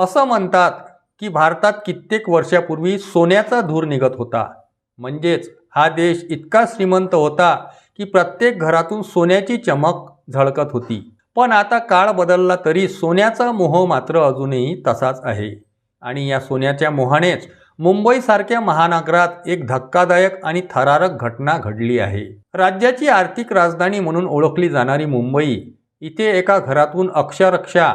असं म्हणतात की भारतात कित्येक वर्षापूर्वी सोन्याचा धूर निघत होता. म्हणजेच हा देश इतका श्रीमंत होता की प्रत्येक घरातून सोन्याची चमक झळकत होती. पण आता काळ बदलला तरी सोन्याचा मोह मात्र अजूनही तसाच आहे. आणि या सोन्याच्या मोहानेच मुंबईसारख्या महानगरात एक धक्कादायक आणि थरारक घटना घडली आहे. राज्याची आर्थिक राजधानी म्हणून ओळखली जाणारी मुंबई इथे एका घरातून अक्षरक्षा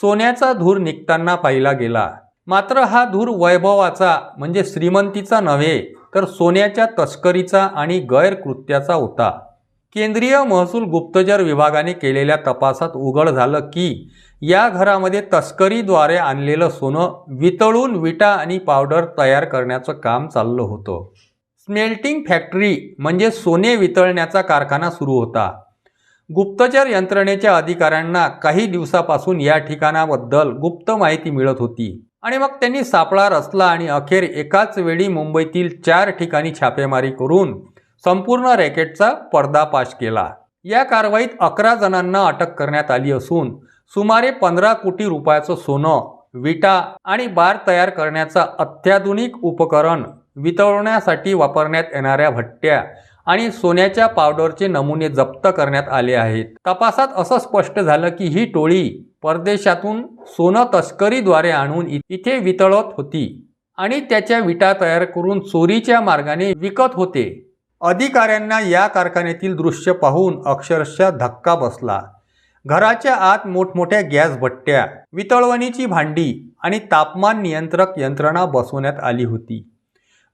सोन्याचा धूर निघताना पाहिला गेला. मात्र हा धूर वैभवाचा म्हणजे श्रीमंतीचा नव्हे तर सोन्याच्या तस्करीचा आणि गैरकृत्याचा होता. केंद्रीय महसूल गुप्तचर विभागाने केलेल्या तपासात उघड झालं की या घरामध्ये तस्करीद्वारे आणलेलं सोनं वितळून विटा आणि पावडर तयार करण्याचं काम चाललं होतं. स्मेल्टिंग फॅक्टरी म्हणजे सोने वितळण्याचा कारखाना सुरू होता. गुप्तचर यंत्रणेच्या अधिकाऱ्यांना काही दिवसापासून या ठिकाणाबद्दल गुप्त माहिती मिळत होती. आणि मग त्यांनी सापळा रचला आणि अखेर एकाच वेळी मुंबईतील चार ठिकाणी छापेमारी करून संपूर्ण रॅकेटचा पर्दापाश केला. या कारवाईत अकरा जणांना अटक करण्यात आली असून सुमारे पंधरा कोटी रुपयाचं सोनं विटा आणि बार तयार करण्याचा अत्याधुनिक उपकरण वितळवण्यासाठी वापरण्यात येणाऱ्या भट्ट्या आणि सोन्याच्या पावडरचे नमुने जप्त करण्यात आले आहेत. तपासात असं स्पष्ट झालं की ही टोळी परदेशातून सोनं तस्करीद्वारे आणून इथे वितळत होती आणि त्याच्या विटा तयार करून चोरीच्या मार्गाने विकत होते. अधिकाऱ्यांना या कारखान्यातील दृश्य पाहून अक्षरशः धक्का बसला. घराच्या आत मोठमोठ्या गॅस भट्ट्या वितळवणीची भांडी आणि तापमान नियंत्रक यंत्रणा बसवण्यात आली होती.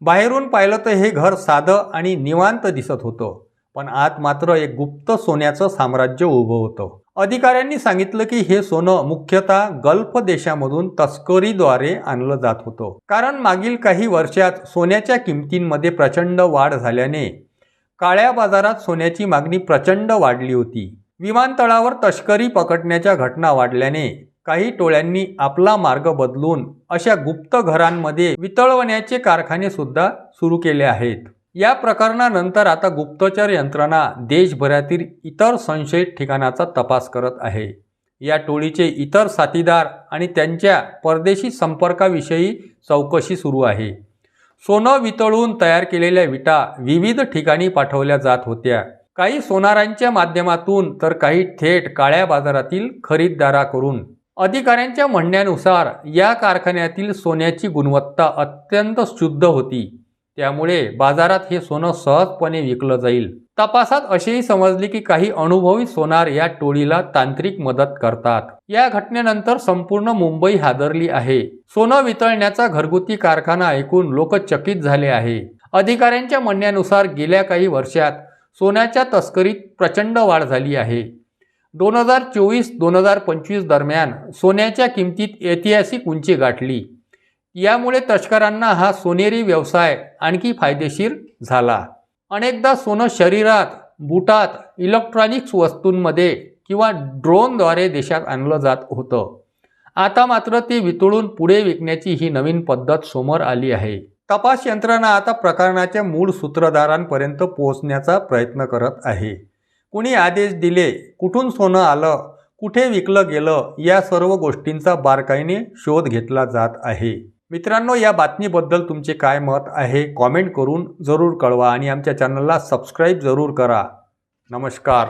बाहेरून पाहिलं तर हे घर साधं आणि निवांत दिसत होतं पण आत मात्र एक गुप्त सोन्याचं साम्राज्य उभं होतं. अधिकाऱ्यांनी सांगितलं की हे सोनं मुख्यतः गल्फ देशामधून तस्करीद्वारे आणलं जात होतं. कारण मागील काही वर्षात सोन्याच्या किमतींमध्ये प्रचंड वाढ झाल्याने काळ्या बाजारात सोन्याची मागणी प्रचंड वाढली होती. विमानतळावर तस्करी पकडण्याच्या घटना वाढल्याने काही टोळ्यांनी आपला मार्ग बदलून अशा गुप्त घरांमध्ये वितळवण्याचे कारखाने सुद्धा सुरू केले आहेत. या प्रकरणानंतर आता गुप्तचर यंत्रणा देशभरातील इतर संशयित ठिकाणाचा तपास करत आहे. या टोळीचे इतर साथीदार आणि त्यांच्या परदेशी संपर्काविषयी चौकशी सुरू आहे. सोनं वितळून तयार केलेल्या विटा विविध ठिकाणी पाठवल्या जात होत्या. काही सोनारांच्या माध्यमातून तर काही थेट काळ्या बाजारातील खरीददाराकडून अधिकाऱ्यांच्या म्हणण्यानुसार या कारखान्यातील सोन्याची गुणवत्ता अत्यंत शुद्ध होती. त्यामुळे बाजारात हे सोनं सहजपणे विकलं जाईल. तपासात असेही समजले की काही अनुभवी सोनार या टोळीला तांत्रिक मदत करतात. या घटनेनंतर संपूर्ण मुंबई हादरली आहे. सोनं वितळण्याचा घरगुती कारखाना ऐकून लोक चकित झाले आहे. अधिकाऱ्यांच्या म्हणण्यानुसार गेल्या काही वर्षात सोन्याच्या तस्करीत प्रचंड वाढ झाली आहे. दोन हजार चोवीस दोन हजार पंचवीस दरम्यान सोन्याच्या किमतीत ऐतिहासिक उंची गाठली. यामुळे तस्करांना हा सोनेरी व्यवसाय आणखी फायदेशीर झाला. अनेकदा सोनं शरीरात बुटात इलेक्ट्रॉनिक्स वस्तूंमध्ये किंवा ड्रोनद्वारे देशात आणलं जात होतं. आता मात्र ते वितळून पुढे विकण्याची ही नवीन पद्धत समोर आली आहे. तपास यंत्रणा आता प्रकरणाच्या मूळ सूत्रधारांपर्यंत पोहोचण्याचा प्रयत्न करत आहे. कुणी आदेश दिले कुठून सोनं आलं कुठे विकलं गेलं या सर्व गोष्टींचा बारकाईने शोध घेतला जात आहे. मित्रांनो या बातमीबद्दल तुमचे काय मत आहे कॉमेंट करून जरूर कळवा आणि आमच्या चॅनलला सबस्क्राईब जरूर करा. नमस्कार.